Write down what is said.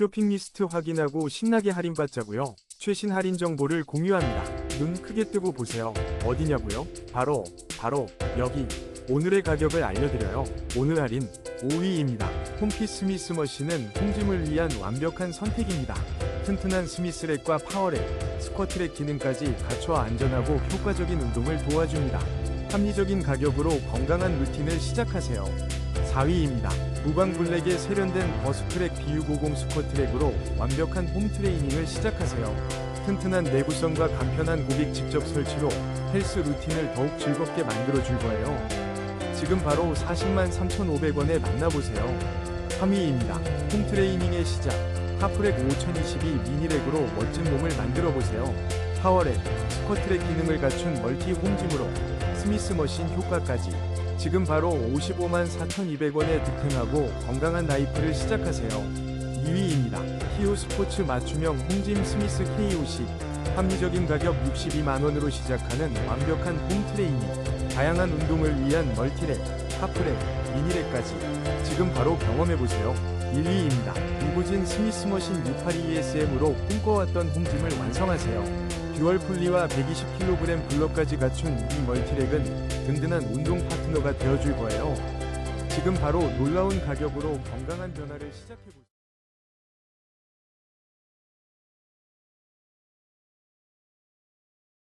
쇼핑 리스트 확인하고 신나게 할인받자고요. 최신 할인 정보를 공유합니다. 눈 크게 뜨고 보세요. 어디냐고요? 바로 바로 여기. 오늘의 가격을 알려드려요. 오늘 할인 5위입니다. 홈피 스미스 머신은 홍짐을 위한 완벽한 선택입니다. 튼튼한 스미스렉과 파워렉, 스쿼트렉 기능까지 갖춰 안전하고 효과적인 운동을 도와줍니다. 합리적인 가격으로 건강한 루틴을 시작하세요. 4위입니다. 무광블랙의 세련된 버스트랙 BU90 스쿼트랙으로 완벽한 홈 트레이닝을 시작하세요. 튼튼한 내구성과 간편한 고객 직접 설치로 헬스 루틴을 더욱 즐겁게 만들어 줄 거예요. 지금 바로 40만 3,500원에 만나보세요. 3위입니다. 홈 트레이닝의 시작. 하프렉 5022 미니렉으로 멋진 몸을 만들어 보세요. 파워렉, 스쿼트렉 기능을 갖춘 멀티 홈짐으로 스미스 머신 효과까지 지금 바로 55만 4,200원에 득템하고 건강한 라이프를 시작하세요. 2위입니다. 히오 스포츠 맞춤형 홈짐 스미스 KOC 합리적인 가격 62만원으로 시작하는 완벽한 홈 트레이닝 다양한 운동을 위한 멀티렉, 하프렉, 미니렉까지 지금 바로 경험해보세요. 1위입니다. 이고진 스미스 머신 682ESM으로 꿈꿔왔던 홈짐을 완성하세요. 듀얼 풀리와 120kg 블럭까지 갖춘 이 멀티렉은 든든한 운동 파트너가 되어줄 거예요. 지금 바로 놀라운 가격으로 건강한 변화를 시작해보세요.